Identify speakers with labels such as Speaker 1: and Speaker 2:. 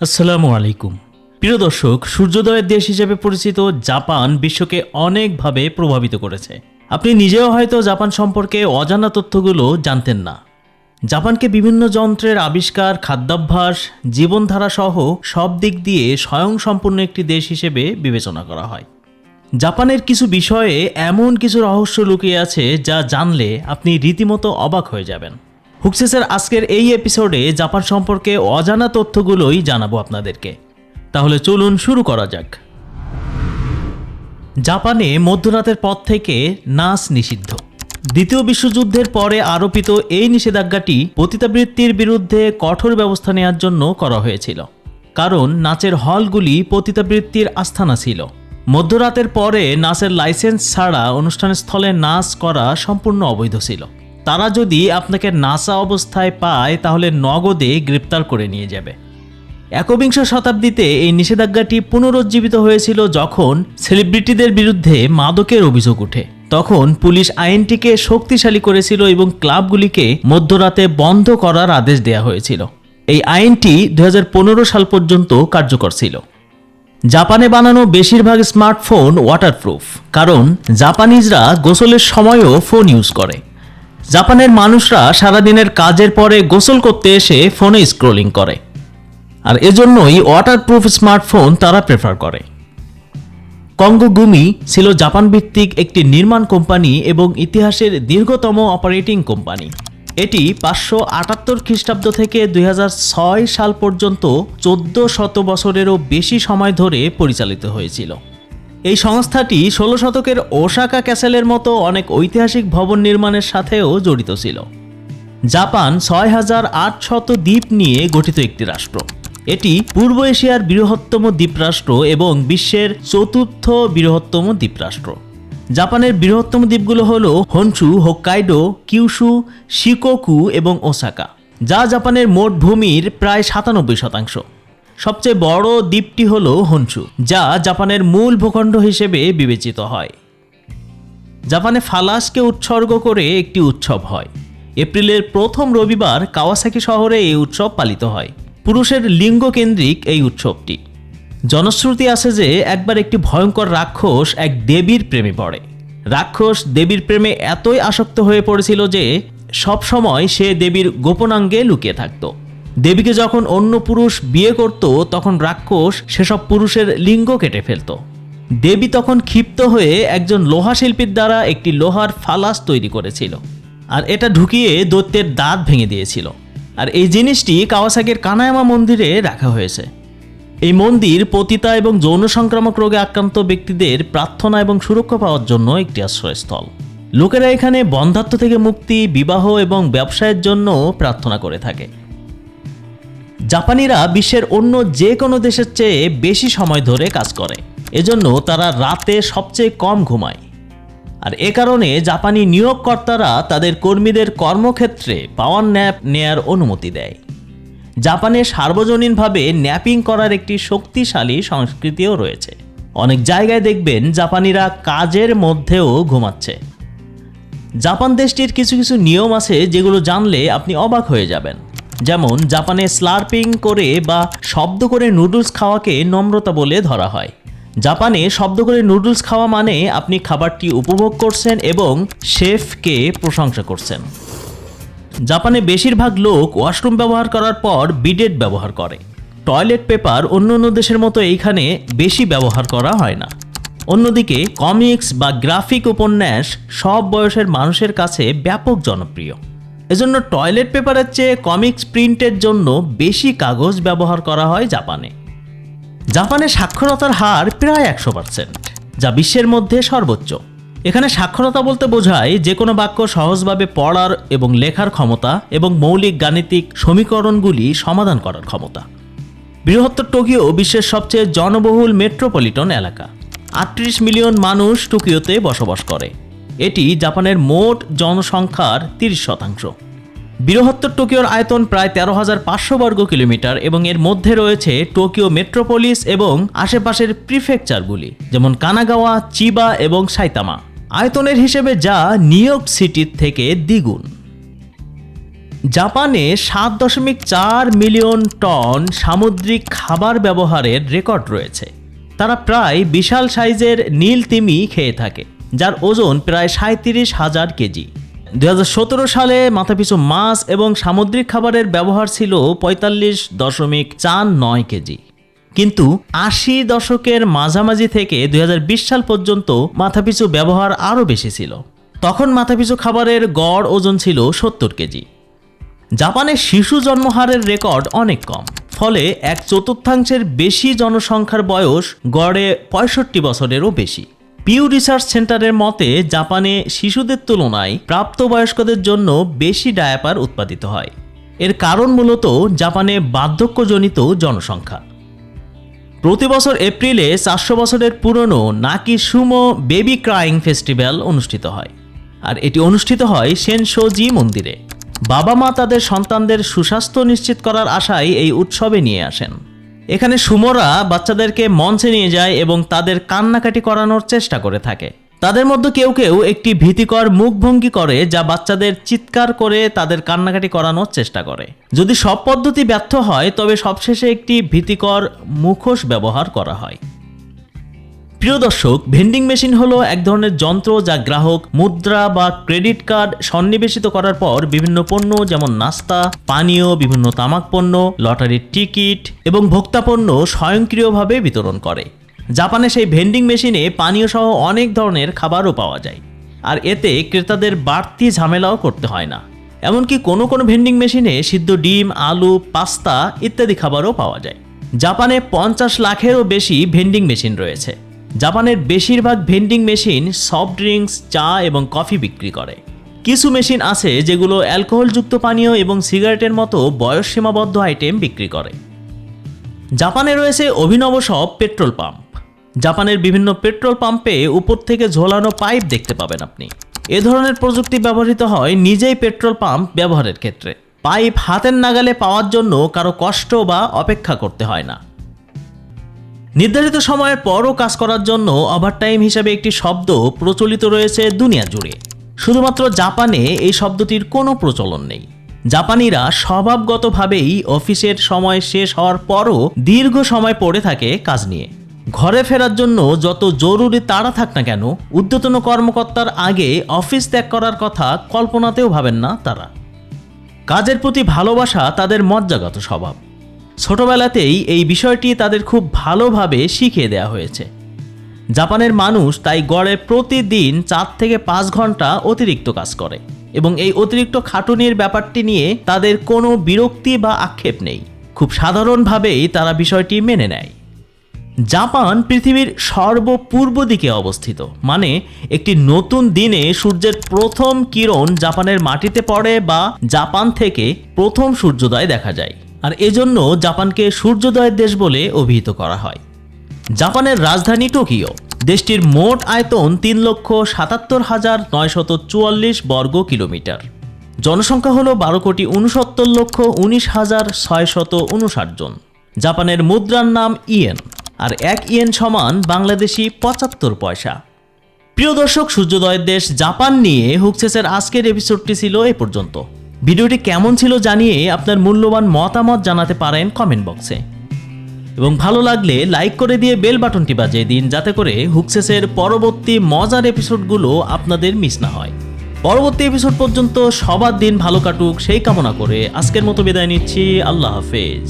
Speaker 1: আসসালামু আলাইকুম। প্রিয় দর্শক, সূর্যোদয়ের দেশ হিসেবে পরিচিত জাপান বিশ্বকে অনেকভাবে প্রভাবিত করেছে। আপনি নিজেও হয়তো জাপান সম্পর্কে অজানা তথ্যগুলো জানতেন না। জাপানকে বিভিন্ন যন্ত্রের আবিষ্কার, খাদ্যাভ্যাস, জীবনধারা সহ সব দিক দিয়ে স্বয়ংসম্পূর্ণ একটি দেশ হিসেবে বিবেচনা করা হয়। জাপানের কিছু বিষয়ে এমন কিছু রহস্য লুকিয়ে আছে যা জানলে আপনি রীতিমতো অবাক হয়ে যাবেন। হুকসেসের আজকের এই এপিসোডে জাপান সম্পর্কে অজানা তথ্যগুলোই জানাব আপনাদেরকে। তাহলে চলুন শুরু করা যাক। জাপানে মধ্যরাতের পর থেকে নাচ নিষিদ্ধ। দ্বিতীয় বিশ্বযুদ্ধের পরে আরোপিত এই নিষেধাজ্ঞাটি পতিতাবৃত্তির বিরুদ্ধে কঠোর ব্যবস্থা নেওয়ার জন্য করা হয়েছিল। কারণ নাচের হলগুলি পতিতাবৃত্তির আস্থানা ছিল। মধ্যরাতের পরে নাচের লাইসেন্স ছাড়া অনুষ্ঠানের স্থলে নাচ করা সম্পূর্ণ অবৈধ ছিল। তারা যদি আপনাকে নাসা অবস্থায় পায়, তাহলে নগদে গ্রেপ্তার করে নিয়ে যাবে। একবিংশ শতাব্দীতে এই নিষেধাজ্ঞাটি পুনরুজ্জীবিত হয়েছিল যখন সেলিব্রিটিদের বিরুদ্ধে মাদকের অভিযোগ ওঠে তখন পুলিশ আইনটিকে শক্তিশালী করেছিল এবং ক্লাবগুলিকে মধ্যরাতে বন্ধ করার আদেশ দেওয়া হয়েছিল। এই আইনটি দু হাজার পনেরো সাল পর্যন্ত কার্যকর ছিল। জাপানে বানানো বেশিরভাগ স্মার্টফোন ওয়াটারপ্রুফ, কারণ জাপানিজরা গোসলের সময়ও ফোন ইউজ করে। জাপানের মানুষরা সারাদিনের কাজের পরে গোসল করতে এসে ফোনে স্ক্রোলিং করে। আর এজন্যই ওয়াটারপ্রুফ স্মার্টফোন তারা প্রেফার করে। কঙ্গো গুমি ছিল জাপান ভিত্তিক একটি নির্মাণ কোম্পানি এবং ইতিহাসের দীর্ঘতম অপারেটিং কোম্পানি। এটি পাঁচশো আটাত্তর খ্রিস্টাব্দ থেকে দুই হাজার ছয় সাল পর্যন্ত চোদ্দ শত বছরেরও বেশি সময় ধরে পরিচালিত হয়েছিল। এই সংস্থাটি ষোলো শতকের ওসাকা ক্যাসেলের মতো অনেক ঐতিহাসিক ভবন নির্মাণের সাথেও জড়িত ছিল। জাপান ছয় হাজার আটশত দ্বীপ নিয়ে গঠিত একটি রাষ্ট্র। এটি পূর্ব এশিয়ার বৃহত্তম দ্বীপরাষ্ট্র এবং বিশ্বের চতুর্থ বৃহত্তম দ্বীপরাষ্ট্র। জাপানের বৃহত্তম দ্বীপগুলো হল হনসু হোক্কাইডো কিউশু শিকোকু এবং ওসাকা, যা জাপানের মোট ভূমির প্রায় সাতানব্বই শতাংশ। সবচেয়ে বড় দ্বীপটি হল হনসু যা জাপানের মূল ভূখণ্ড হিসেবে বিবেচিত হয়। জাপানে ফালাসকে উৎসর্গ করে একটি উৎসব হয়। এপ্রিলের প্রথম রবিবার কাওয়াসাকি শহরে এই উৎসব পালিত হয়। পুরুষের লিঙ্গ কেন্দ্রিক এই উৎসবটি। জনশ্রুতি আছে যে একবার একটি ভয়ঙ্কর রাক্ষস এক দেবীর প্রেমে পড়ে। রাক্ষস দেবীর প্রেমে এতই আসক্ত হয়ে পড়েছিল যে সব সময় সে দেবীর গোপনাঙ্গে লুকিয়ে থাকত। দেবীকে যখন অন্য পুরুষ বিয়ে করত, তখন রাক্ষস সেসব পুরুষের লিঙ্গ কেটে ফেলত। দেবী তখন ক্ষিপ্ত হয়ে একজন লোহা শিল্পীর দ্বারা একটি লোহার ফালাস তৈরি করেছিল, আর এটা ঢুকিয়ে দৈত্যের দাঁত ভেঙে দিয়েছিল। আর এই জিনিসটি কাওয়াসাকির কানায়ামা মন্দিরে রাখা হয়েছে। এই মন্দির পতিতা এবং যৌন সংক্রামক রোগে আক্রান্ত ব্যক্তিদের প্রার্থনা এবং সুরক্ষা পাওয়ার জন্য একটি আশ্রয়স্থল। লোকেরা এখানে বন্ধাত্ম থেকে মুক্তি, বিবাহ এবং ব্যবসায়ের জন্য প্রার্থনা করে থাকে। জাপানিরা বিশ্বের অন্য যে কোনো দেশের চেয়ে বেশি সময় ধরে কাজ করে। এজন্য তারা রাতে সবচেয়ে কম ঘুমায়। আর এ কারণে জাপানি নিয়োগকর্তারা তাদের কর্মীদের কর্মক্ষেত্রে পাওয়ার ন্যাপ নেয়ার অনুমতি দেয়। জাপানে সার্বজনীনভাবে ন্যাপিং করার একটি শক্তিশালী সংস্কৃতিও রয়েছে। অনেক জায়গায় দেখবেন জাপানিরা কাজের মধ্যেও ঘুমাচ্ছে। জাপান দেশটির কিছু কিছু নিয়ম আছে যেগুলো জানলে আপনি অবাক হয়ে যাবেন। যেমন জাপানে স্লার্পিং করে বা শব্দ করে নুডলস খাওয়াকে নম্রতা বলে ধরা হয়। জাপানে শব্দ করে নুডলস খাওয়া মানে আপনি খাবারটি উপভোগ করছেন এবং শেফকে প্রশংসা করছেন। জাপানে বেশিরভাগ লোক ওয়াশরুম ব্যবহার করার পর বিডেট ব্যবহার করে। টয়লেট পেপার অন্য অন্য দেশের মতো এইখানে বেশি ব্যবহার করা হয় না। অন্যদিকে কমিক্স বা গ্রাফিক উপন্যাস সব বয়সের মানুষের কাছে ব্যাপক জনপ্রিয়। এজন্য টয়লেট পেপারের চেয়ে কমিক্স প্রিন্টের জন্য বেশি কাগজ ব্যবহার করা হয় জাপানে। জাপানে সাক্ষরতার হার প্রায় একশো পার্সেন্ট, যা বিশ্বের মধ্যে সর্বোচ্চ। এখানে সাক্ষরতা বলতে বোঝায় যে কোনো বাক্য সহজভাবে পড়ার এবং লেখার ক্ষমতা এবং মৌলিক গাণিতিক সমীকরণগুলি সমাধান করার ক্ষমতা। বৃহত্তর টোকিও বিশ্বের সবচেয়ে জনবহুল মেট্রোপলিটন এলাকা। আটত্রিশ মিলিয়ন মানুষ টোকিওতে বসবাস করে। এটি জাপানের মোট জনসংখ্যার তিরিশ শতাংশ। বৃহত্তর টোকিওর আয়তন প্রায় তেরো হাজার পাঁচশো বর্গ কিলোমিটার এবং এর মধ্যে রয়েছে টোকিও মেট্রোপলিস এবং আশেপাশের প্রিফেকচারগুলি, যেমন কানাগাওয়া, চিবা এবং সাইতামা। আয়তনের হিসেবে যা নিউ ইয়র্ক সিটির থেকে দ্বিগুণ। জাপানে সাত দশমিক চার মিলিয়ন টন সামুদ্রিক খাবার ব্যবহারের রেকর্ড রয়েছে। তারা প্রায় বিশাল সাইজের নীল তিমি খেয়ে থাকে। যার ওজন প্রায় সাঁত্রিশ হাজার কেজি। দু হাজার সতেরো সালে মাথাপিছু মাছ এবং সামুদ্রিক খাবারের ব্যবহার ছিল পঁয়তাল্লিশ দশমিক চার নয় কেজি। কিন্তু আশি দশকের মাঝামাঝি থেকে দু হাজার বিশ সাল পর্যন্ত মাথাপিছু ব্যবহার আরও বেশি ছিল। তখন মাথাপিছু খাবারের গড় ওজন ছিল সত্তর কেজি। জাপানে শিশু জন্মহারের রেকর্ড অনেক কম, ফলে এক চতুর্থাংশের বেশি জনসংখ্যার বয়স গড়ে পঁয়ষট্টি বছরেরও বেশি। পিউ রিসার্চ সেন্টারের মতে, জাপানে শিশুদের তুলনায় প্রাপ্তবয়স্কদের জন্য বেশি ডায়াপার উৎপাদিত হয়। এর কারণ মূলত জাপানে বার্ধক্যজনিত জনসংখ্যা। প্রতি বছর এপ্রিলে চারশো বছরের পুরনো নাকি সুমো বেবি ক্রাইং ফেস্টিভ্যাল অনুষ্ঠিত হয়। আর এটি অনুষ্ঠিত হয় সেনশোজি মন্দিরে। বাবা মা তাদের সন্তানদের সুস্বাস্থ্য নিশ্চিত করার আশায় এই উৎসবে নিয়ে আসেন। এখানে সুমোরা বাচ্চাদেরকে মঞ্চে নিয়ে যায় এবং তাদের কান্নাকাটি করানোর চেষ্টা করে থাকে। তাদের মধ্যে কেউ কেউ একটি ভীতিকর মুখভঙ্গি করে যা বাচ্চাদের চিৎকার করে তাদের কান্নাকাটি করানোর চেষ্টা করে। যদি সব পদ্ধতি ব্যর্থ হয়, তবে সবশেষে একটি ভীতিকর মুখোশ ব্যবহার করা হয়। প্রিয় দর্শক ভেন্ডিং মেশিন হলো এক ধরনের যন্ত্র যা গ্রাহক মুদ্রা বা ক্রেডিট কার্ড সন্নিবেশিত করার পর বিভিন্ন পণ্য যেমন নাস্তা, পানীয়, বিভিন্ন তামাক পণ্য লটারির টিকিট এবং ভোক্তা পণ্য স্বয়ংক্রিয়ভাবে বিতরণ করে। জাপানে সেই ভেন্ডিং মেশিনে পানীয় সহ অনেক ধরনের খাবারও পাওয়া যায়। আর এতে ক্রেতাদের বাড়তি ঝামেলাও করতে হয় না। এমনকি কোনো কোনো ভেন্ডিং মেশিনে সিদ্ধ ডিম, আলু, পাস্তা ইত্যাদি খাবারও পাওয়া যায়। জাপানে পঞ্চাশ লাখেরও বেশি ভেন্ডিং মেশিন রয়েছে। জাপানের বেশিরভাগ ভেন্ডিং মেশিন সফট ড্রিঙ্কস, চা এবং কফি বিক্রি করে। কিছু মেশিন আছে যেগুলো অ্যালকোহলযুক্ত পানীয় এবং সিগারেটের মতো বয়স সীমাবদ্ধ আইটেম বিক্রি করে। জাপানে রয়েছে অভিনব সব পেট্রোল পাম্প। জাপানের বিভিন্ন পেট্রোল পাম্পে উপর থেকে ঝোলানো পাইপ দেখতে পাবেন আপনি। এ ধরনের প্রযুক্তি ব্যবহৃত হয় নিজেই পেট্রোল পাম্প ব্যবহারের ক্ষেত্রে। পাইপ হাতের নাগালে পাওয়ার জন্য কারও কষ্ট বা অপেক্ষা করতে হয় না। নির্ধারিত সময়ের পরও কাজ করার জন্য ওভারটাইম হিসাবে একটি শব্দ প্রচলিত রয়েছে দুনিয়া জুড়ে। শুধুমাত্র জাপানে এই শব্দটির কোনো প্রচলন নেই। জাপানিরা স্বভাবগতভাবেই অফিসের সময় শেষ হওয়ার পরও দীর্ঘ সময় পড়ে থাকে কাজ নিয়ে। ঘরে ফেরার জন্য যত জরুরি তাড়া থাক না কেন, ঊর্ধ্বতন কর্মকর্তার আগে অফিস ত্যাগ করার কথা কল্পনাতেও ভাবেন না তারা। কাজের প্রতি ভালোবাসা তাদের মজ্জাগত স্বভাব। ছোটবেলাতেই এই বিষয়টি তাদের খুব ভালোভাবে শিখিয়ে দেওয়া হয়েছে। জাপানের মানুষ তাই গড়ে প্রতিদিন চার থেকে পাঁচ ঘণ্টা অতিরিক্ত কাজ করে এবং এই অতিরিক্ত খাটুনির ব্যাপারটি নিয়ে তাদের কোনো বিরক্তি বা আক্ষেপ নেই। খুব সাধারণভাবেই তারা বিষয়টি মেনে নেয়। জাপান পৃথিবীর সর্বপূর্ব দিকে অবস্থিত মানে একটি নতুন দিনে সূর্যের প্রথম কিরণ জাপানের মাটিতে পড়ে বা জাপান থেকে প্রথম সূর্যোদয় দেখা যায়। আর এজন্য জাপানকে সূর্যোদয়ের দেশ বলে অভিহিত করা হয়। জাপানের রাজধানী টোকিও, দেশটির মোট আয়তন তিন লক্ষ সাতাত্তর হাজার নয়শত চুয়াল্লিশ বর্গ কিলোমিটার। জনসংখ্যা হল বারো কোটি উনসত্তর লক্ষ উনিশ হাজার ছয়শত উনষাট জন। জাপানের মুদ্রার নাম ইয়েন, আর এক ইয়েন সমান বাংলাদেশি পঁচাত্তর পয়সা। প্রিয় দর্শক, সূর্যোদয়ের দেশ জাপান নিয়ে হুকসেসের আজকের এপিসোডটি ছিল এ পর্যন্ত। ভিডিওটি কেমন ছিল জানিয়ে আপনার মূল্যবান মতামত জানাতে পারেন কমেন্ট বক্সে এবং ভালো লাগলে লাইক করে দিয়ে বেল বাটনটি বাজিয়ে দিন, যাতে করে হুকসেসের পরবর্তী মজার এপিসোডগুলো আপনাদের মিস না হয়। পরবর্তী এপিসোড পর্যন্ত সবার দিন ভালো কাটুক, সেই কামনা করে আজকের মতো বিদায় নিচ্ছি, আল্লাহ হাফেজ।